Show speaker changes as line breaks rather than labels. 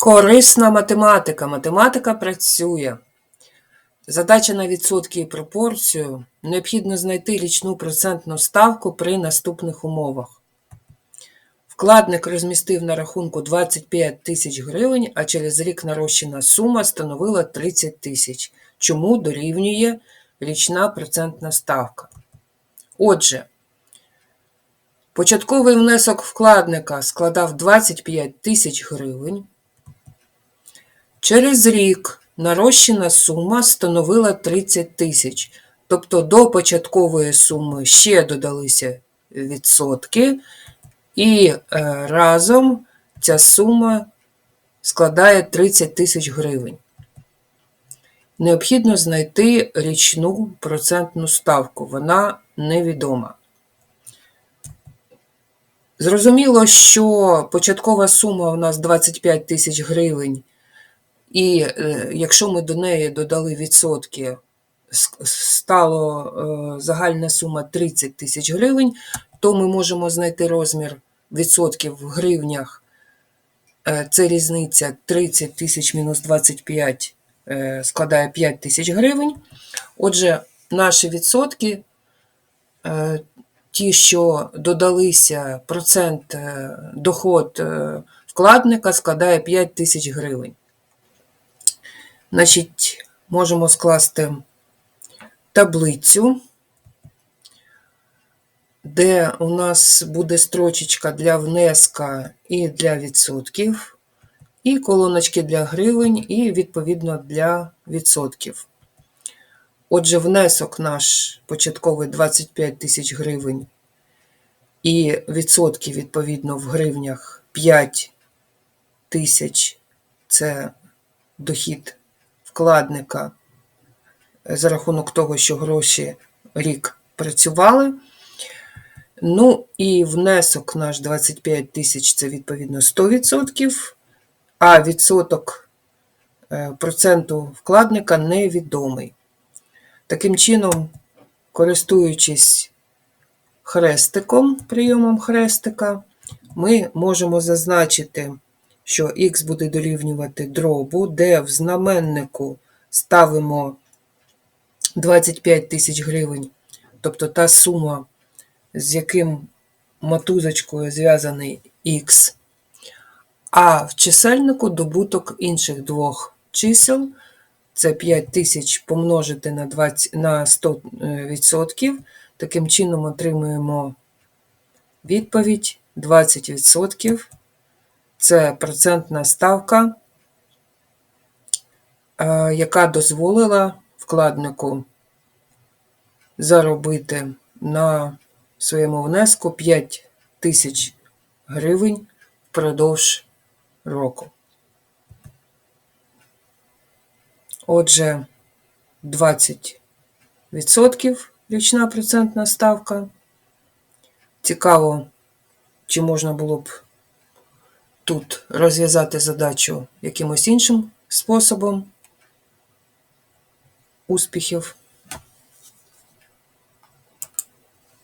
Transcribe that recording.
Корисна математика. Математика працює. Задача на відсотки і пропорцію. Необхідно знайти річну процентну ставку при наступних умовах. Вкладник розмістив на рахунку 25 тисяч гривень, а через рік нарощена сума становила 30 тисяч. Чому дорівнює річна процентна ставка? Отже, початковий внесок вкладника складав 25 тисяч гривень. Через рік нарощена сума становила 30 тисяч. Тобто до початкової суми ще додалися відсотки, і е, разом ця сума складає 30 тисяч гривень. Необхідно знайти річну процентну ставку, вона невідома. Зрозуміло, що початкова сума у нас 25 тисяч гривень, і е, якщо ми до неї додали відсотки, стало е, загальна сума 30 тисяч гривень, то ми можемо знайти розмір відсотків в гривнях. Е, Це різниця 30 тисяч мінус 25 е, складає 5 тисяч гривень. Отже, наші відсотки, ті, що додалися, процент доход вкладника складає 5 тисяч гривень. Значить, можемо скласти таблицю, де у нас буде строчечка для внеска і для відсотків, і колоночки для гривень, і відповідно для відсотків. Отже, внесок наш початковий 25 тисяч гривень, і відсотки, відповідно, в гривнях 5 тисяч це дохід вкладника е, за рахунок того, що гроші рік працювали. Ну і внесок наш 25 тисяч це відповідно 100%, а відсоток е, проценту вкладника невідомий. Таким чином, користуючись хрестиком, прийомом хрестика, ми можемо зазначити, що х буде дорівнювати дробу, де в знаменнику ставимо 25 тисяч гривень, тобто та сума, з яким мотузочкою зв'язаний х, а в чисельнику добуток інших двох чисел. Це 5 тисяч помножити на, 20, на 100%. Таким чином отримуємо відповідь 20%. Це процентна ставка, е, яка дозволила вкладнику заробити на своєму внеску 5 тисяч гривень впродовж року. Отже, 20% річна процентна ставка. Цікаво, чи можна було б тут розв'язати задачу якимось іншим способом. Успіхів!